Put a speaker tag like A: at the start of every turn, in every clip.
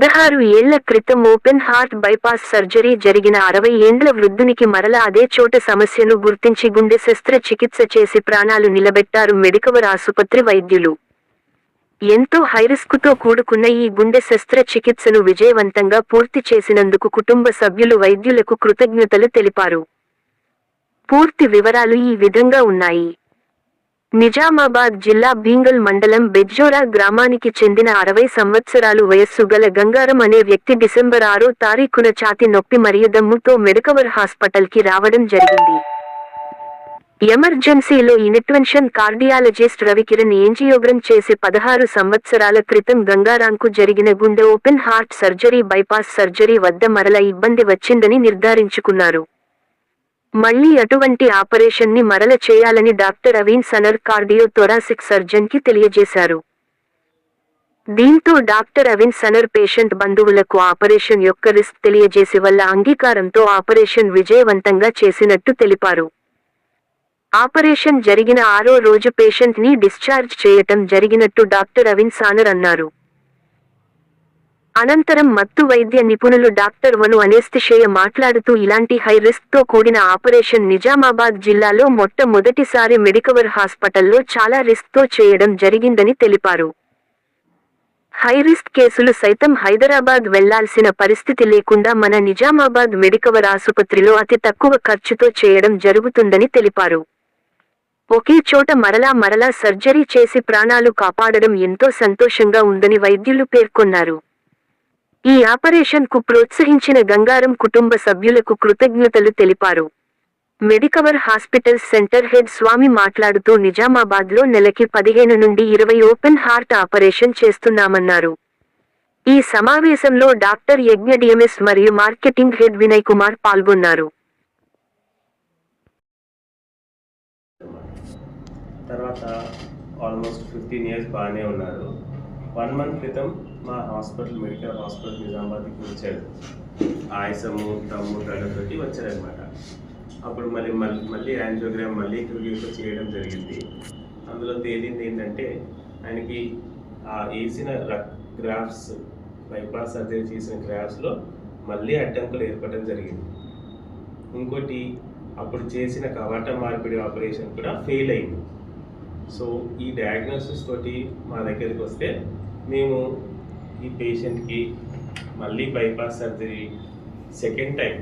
A: పదహారు ఏళ్ళ క్రితం ఓపెన్ హార్ట్ బైపాస్ సర్జరీ జరిగిన అరవై ఏండ్ల వృద్ధునికి మరల అదే చోట సమస్యను గుర్తించి గుండె శస్త్రచికిత్స చేసి ప్రాణాలు నిలబెట్టారు మెడికవర్ ఆసుపత్రి వైద్యులు. ఎంతో హైరిస్కుతో కూడుకున్న ఈ గుండె శస్త్రచికిత్సను విజయవంతంగా పూర్తి చేసినందుకు కుటుంబ సభ్యులు వైద్యులకు కృతజ్ఞతలు తెలిపారు. పూర్తి వివరాలు ఈ విధంగా ఉన్నాయి. నిజామాబాద్ జిల్లా భీంగల్ మండలం బెజ్జోరా గ్రామానికి చెందిన అరవై సంవత్సరాలు వయస్సు గల గంగారం అనే వ్యక్తి డిసెంబర్ ఆరో తారీఖున ఛాతి నొప్పి మరియు దమ్ముతో మెడకవర్ హాస్పిటల్కి రావడం జరిగింది. ఎమర్జెన్సీలో ఇనిట్వెన్షన్ కార్డియాలజిస్ట్ రవికిరణ్ ఏంజియోగ్రం చేసి పదహారు సంవత్సరాల క్రితం గంగారాంకు జరిగిన గుండె open heart surgery bypass surgery వద్ద మరల ఇబ్బంది వచ్చిందని నిర్ధారించుకున్నారు. మళ్ళీ అటువంటి ఆపరేషన్ని మరల చేయాలని doctor Avin Sanar cardio thoracic సర్జన్కి తెలియజేశారు. దీంతో డాక్టర్ అవిన్ సనర్ పేషెంట్ బంధువులకు ఆపరేషన్ యొక్క రిస్క్ తెలియజేసి వల్ల అంగీకారంతో ఆపరేషన్ విజయవంతంగా చేసినట్టు తెలిపారు. ఆపరేషన్ జరిగిన ఆరో రోజు పేషెంట్ని డిశ్చార్జ్ చేయటం జరిగినట్టు డాక్టర్ అవిన్ సానర్ అన్నారు. అనంతరం మత్తు వైద్య నిపుణులు డాక్టర్ వను అనేస్తిషేయ మాట్లాడుతూ ఇలాంటి హై రిస్క్తో కూడిన ఆపరేషన్ నిజామాబాద్ జిల్లాలో మొట్టమొదటిసారి మెడికవర్ హాస్పిటల్లో చాలా రిస్క్తో చేయడం జరిగిందని తెలిపారు. హై రిస్క్ కేసులు సైతం హైదరాబాద్ వెళ్ళాల్సిన పరిస్థితి లేకుండా మన నిజామాబాద్ మెడికవర్ ఆసుపత్రిలో అతి తక్కువ ఖర్చుతో చేయడం జరుగుతుందని తెలిపారు. ఒకే చోట మరలా మరలా సర్జరీ చేసి ప్రాణాలు కాపాడడం ఎంతో సంతోషంగా ఉందని వైద్యులు పేర్కొన్నారు. ఈ ఆపరేషన్కు ప్రోత్సహించిన గంగారం కుటుంబ సభ్యులకు కృతజ్ఞతలు తెలిపారు. Medicover hospitals centre head Swamy మాట్లాడుతూ నిజామాబాద్లో నెలకి పదిహేను నుండి ఇరవై ఓపెన్ హార్ట్ ఆపరేషన్ చేస్తున్నామన్నారు. ఈ సమావేశంలో డాక్టర్ యజ్ఞ డిఎంఎస్ మరియు మార్కెటింగ్ హెడ్ వినయ్ కుమార్ పాల్గొన్నారు.
B: తర్వాత ఆల్మోస్ట్ ఫిఫ్టీన్ ఇయర్స్ బాగానే ఉన్నారు. వన్ మంత్ క్రితం మా హాస్పిటల్ మెడికల్ హాస్పిటల్ నిజామాబాద్కి వచ్చాడు. ఆయాసము దమ్ము తగ్గతోటి వచ్చారనమాట అప్పుడు మళ్ళీ మళ్ళీ మళ్ళీ యాంజియోగ్రామ్ మళ్ళీ క్యూరియోతో చేయడం జరిగింది. అందులో తేలింది ఏంటంటే ఆయనకి ఆ వేసిన గ్రాఫ్స్ బైపాస్ సర్జరీ చేసిన గ్రాఫ్స్లో మళ్ళీ అడ్డంకులు ఏర్పడడం జరిగింది. ఇంకోటి అప్పుడు చేసిన కవాట మార్పిడి ఆపరేషన్ కూడా ఫెయిల్ అయింది. సో ఈ డయాగ్నోసిస్ తోటి మా దగ్గరికి వస్తే మేము ఈ పేషెంట్కి మళ్ళీ bypass surgery second time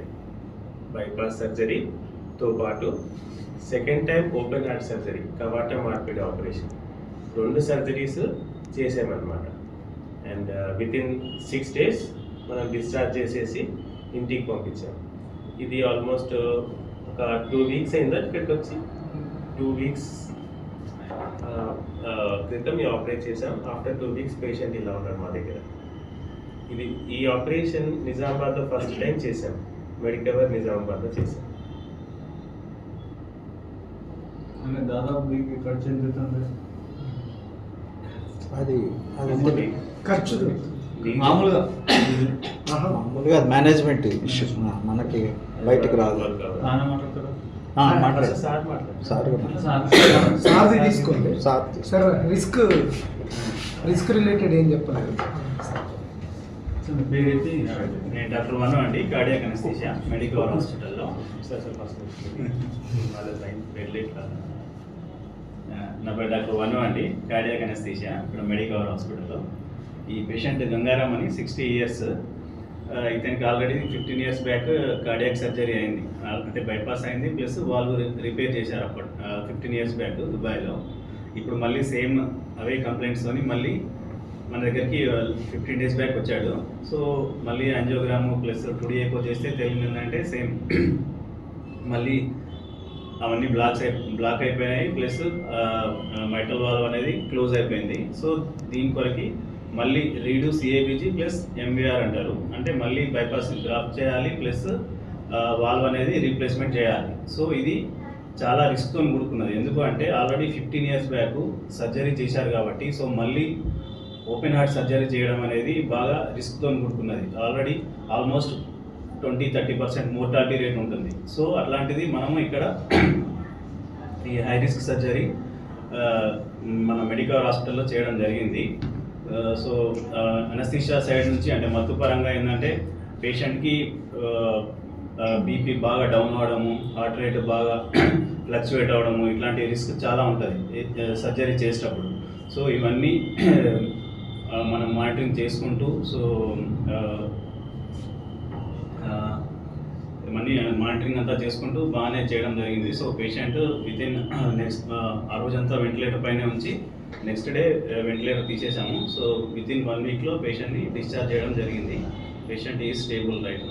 B: bypass సర్జరీతో పాటు second time open heart surgery కవాట మార్పిడి ఆపరేషన్ రెండు సర్జరీస్ చేసామన్నమాట. And within six days మనం డిశ్చార్జ్ చేసేసి ఇంటికి పంపించాం. ఇది ఆల్మోస్ట్ ఒక టూ వీక్స్ అయిందా ఇక్కడికి వచ్చి? టూ వీక్స్ క్రితం ఈ ఆపరేట్ చేసాం ఆఫ్టర్ టూ వీక్స్ పేషెంట్ ఇలా ఉన్నాడు మా దగ్గర. ఇది ఈ ఆపరేషన్ నిజామాబాద్లో ఫస్ట్ టైం చేసాం మెడికవర్ నిజామాబాద్లో చేసాం
C: అంటే దాదాపు మీకు ఖర్చు ఎంత అవుతుంది?
D: అది.
E: ఖర్చు
C: మామూలుగా?
D: మామూలుగా మేనేజ్మెంట్ ఇష్యూ మనకి బయటకు రాదు.
E: సార్ది తీసుకోండి.
D: Sir
E: sir risk risk related ఏం చెప్పలేదు.
C: పేరు ఎత్తి
F: నేను డాక్టర్ మను అండి కార్డియాక్ అనస్థీషియా మెడికల్ హాస్పిటల్లో నా పేరు డాక్టర్ వను అండి కార్డియాక్ అనస్థీషియా ఇక్కడ మెడికల్ హాస్పిటల్లో ఈ పేషెంట్ గంగారాం అని సిక్స్టీ ఇయర్స్ ఇతనికి already fifteen years back cardiac surgery అయింది. అంటే బైపాస్ అయింది. ప్లస్ వాళ్ళు రిపేర్ చేశారు అప్పుడు ఫిఫ్టీన్ ఇయర్స్ బ్యాక్ దుబాయ్లో. ఇప్పుడు మళ్ళీ సేమ్ అవే కంప్లైంట్స్తోని మళ్ళీ మన దగ్గరికి ఫిఫ్టీన్ డేస్ బ్యాక్ వచ్చాడు. సో మళ్ళీ అంజియోగ్రామ్ ప్లస్ టుడీ ఎక్కువ చేస్తే తెలియదంటే సేమ్ మళ్ళీ అవన్నీ బ్లాక్స్ అయి బ్లాక్ అయిపోయినాయి. ప్లస్ మైటల్ వాల్వ్ అనేది క్లోజ్ అయిపోయింది. సో దీని కొరకి మళ్ళీ రీడు సిఏబిజీ ప్లస్ ఎంవిఆర్ అంటారు. అంటే మళ్ళీ బైపాస్ గ్రాఫ్ చేయాలి ప్లస్ వాల్వ్ అనేది రీప్లేస్మెంట్ చేయాలి. సో ఇది చాలా రిస్క్తో కూడుకున్నది ఎందుకు అంటే already fifteen years back surgery చేశారు కాబట్టి సో మళ్ళీ ఓపెన్ హార్ట్ సర్జరీ చేయడం అనేది బాగా రిస్క్తో కూడుకున్నది already almost twenty thirty percent mortality rate ఉంటుంది. సో అట్లాంటిది మనము ఇక్కడ ఈ హై రిస్క్ సర్జరీ మన మెడికల్ హాస్పిటల్లో చేయడం జరిగింది. సో అనస్థిషియా సైడ్ నుంచి అంటే మత్తు పరంగా ఏంటంటే పేషెంట్కి బీపీ బాగా డౌన్ అవ్వడము హార్ట్ రేట్ బాగా ఫ్లక్చువేట్ అవ్వడము ఇట్లాంటి రిస్క్ చాలా ఉంటుంది సర్జరీ చేసేటప్పుడు. సో ఇవన్నీ మనం మానిటరింగ్ చేసుకుంటూ సో ఇవన్నీ మానిటరింగ్ అంతా చేసుకుంటూ బాగానే చేయడం జరిగింది. So patient within next ఆ రోజంతా వెంటిలేటర్ పైనే ఉంచి నెక్స్ట్ డే వెంటిలేటర్ తీసేసాము సో విత్ ఇన్ వన్ వీక్లో పేషెంట్ని డిశ్చార్జ్ చేయడం జరిగింది. Patient is stable right